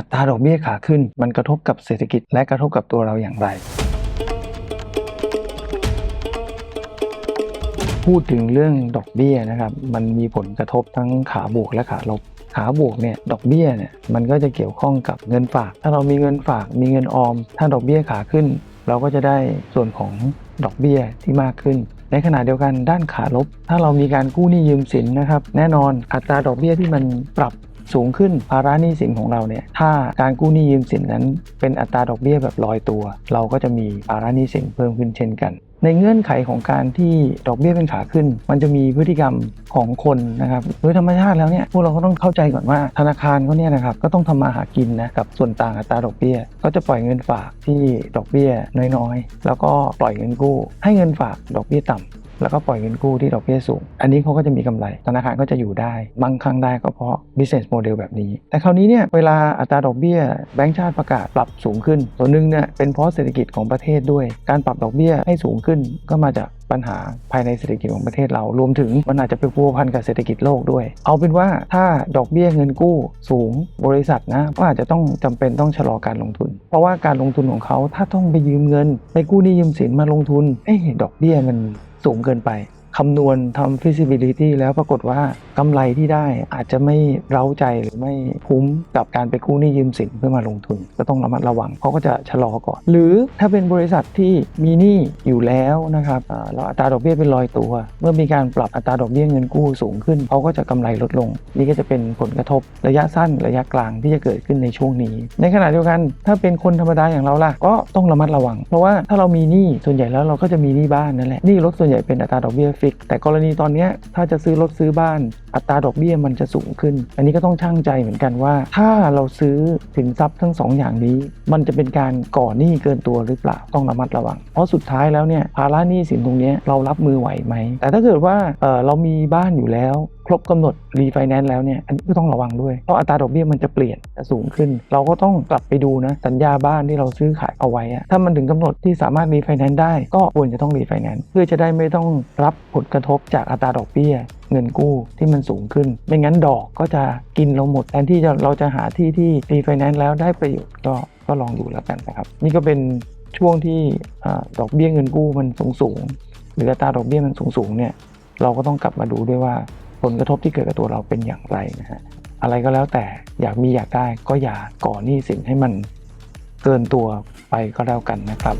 อัตราดอกเบี้ยขาขึ้น มันกระทบกับเศรษฐกิจและกระทบกับตัวเราอย่างไร พูดถึงเรื่องดอกเบี้ยนะครับ มันมีผลกระทบทั้งขาบวกและขาลบขาบวกเนี่ยดอกเบี้ยเนี่ยมันก็จะเกี่ยวข้องกับเงินฝาก ถ้าเรามีเงินฝากมีเงินออม ถ้าดอกเบี้ยขาขึ้น เราก็จะได้ส่วนของดอกเบี้ยที่มากขึ้น ในขณะเดียวกันด้านขาลบ ถ้าเรามีการกู้หนี้ยืมสินนะครับ แน่นอนอัตราดอกเบี้ยที่มันปรับ สูงขึ้นภาระหนี้สินของเราเนี่ยถ้าการกู้หนี้ยืมสินนั้น เป็นอัตราดอกเบี้ยแบบลอยตัว เราก็จะมีภาระหนี้สินเพิ่มขึ้นเช่นกันในเงื่อนไขของการที่ดอกเบี้ยเป็นขาขึ้น มันจะมีพฤติกรรมของคนนะครับโดยธรรมชาติแล้วเนี่ยพวกเราก็ต้องเข้าใจก่อนว่าธนาคารเขาเนี่ยนะครับก็ต้องทำมาหากินนะกับส่วนต่างอัตราดอกเบี้ยก็จะปล่อยเงินฝากที่ดอกเบี้ยน้อยๆ แล้วก็ปล่อยเงินกู้ ให้เงินฝากดอกเบี้ยต่ำ แล้วก็ปล่อยเงินกู้ที่ดอกเบี้ยสูง อันนี้เขาก็จะมีกำไร ธนาคารก็จะอยู่ได้มั่งคั่งได้ก็เพราะ business model แบบนี้ แต่คราวนี้เนี่ยเวลาอัตราดอกเบี้ยแบงก์ชาติประกาศปรับสูงขึ้น ส่วนหนึ่งเนี่ยเป็นเพราะเศรษฐกิจของประเทศด้วย การปรับดอกเบี้ยให้สูงขึ้นก็มาจากปัญหาภายในเศรษฐกิจของประเทศเรา รวมถึงมันอาจจะไปพัวพันกับเศรษฐกิจโลกด้วย เอาเป็นว่าถ้าดอกเบี้ยเงินกู้สูงบริษัทนะก็อาจจะต้องจำเป็นต้องชะลอการลงทุน เพราะว่าการลงทุนของเขาถ้าต้องไปยืมเงิน ไปกู้หนี้ยืมสินมาลงทุนเอ๊ะดอกเบี้ยมัน สูงเกินไป คำนวณทำ feasibility แล้วปรากฏว่ากำไรที่ได้อาจจะไม่เร้าใจหรือไม่คุ้มกับการไปกู้หนี้ยืมสินเพื่อมาลงทุน ก็ต้องระมัดระวังเขาก็จะชะลอก่อน หรือถ้าเป็นบริษัทที่มีหนี้อยู่แล้วนะครับอ่าอัตราดอกเบี้ยเป็นลอยตัว เมื่อมีการปรับอัตราดอกเบี้ยเงินกู้สูงขึ้นเขาก็จะกำไรลดลง นี่ก็จะเป็นผลกระทบระยะสั้นระยะกลางที่จะเกิดขึ้นในช่วงนี้ ในขณะเดียวกัน ถ้าเป็นคนธรรมดาอย่างเราล่ะก็ต้องระมัดระวัง เพราะว่าถ้าเรามีหนี้ส่วนใหญ่แล้วเราก็จะมีหนี้บ้านนั่นแหละหนี้รถส่วนใหญ่เป็นอัตราดอกเบี้ยฟิก แต่กรณีตอนนี้ถ้าจะซื้อรถซื้อบ้าน อัตราดอกเบี้ยมันจะสูงขึ้น อันนี้ก็ต้องช่างใจเหมือนกันว่า ถ้าเราซื้อสินทรัพย์ทั้งสองอย่างนี้ มันจะเป็นการก่อหนี้เกินตัวหรือเปล่าต้องระมัดระวัง เพราะสุดท้ายแล้วเนี่ยภาระหนี้สินตรงนี้เรารับมือไหวไหมแต่ถ้าเกิดว่าเออเรามีบ้านอยู่แล้ว ครบกำหนดรีไฟแนนซ์แล้วเนี่ยอันนี้ก็ต้องระวังด้วย เพราะอัตราดอกเบี้ยมันจะเปลี่ยนจะสูงขึ้น เราก็ต้องกลับไปดูนะสัญญาบ้านที่เราซื้อขายเอาไว้อะถ้ามันถึงกำหนดที่สามารถรีไฟแนนซ์ได้ก็ควรจะต้องรีไฟแนนซ์เพื่อจะได้ไม่ต้องรับผลกระทบจากอัตราดอกเบี้ยเงินกู้ที่มันสูงขึ้น ไม่งั้นดอกก็จะกินเราหมดแทนที่เราจะหาที่ที่รีไฟแนนซ์แล้วได้ประโยชน์ก็ก็ลองดูแล้วกันนะครับ นี่ก็เป็นช่วงที่อาดอกเบี้ยเงินกู้มันสูงสูงๆหรืออัตราดอกเบี้ยมันสูงสูงๆเนี่ยเราก็ต้องกลับมาดูด้วยว่า ผลกระทบที่เกิดกับตัวเราเป็นอย่างไรนะฮะอะไรก็แล้วแต่อยากมีอยากได้ก็อย่าก่อหนี้สินให้มันเกินตัวไปก็แล้วกันนะครับ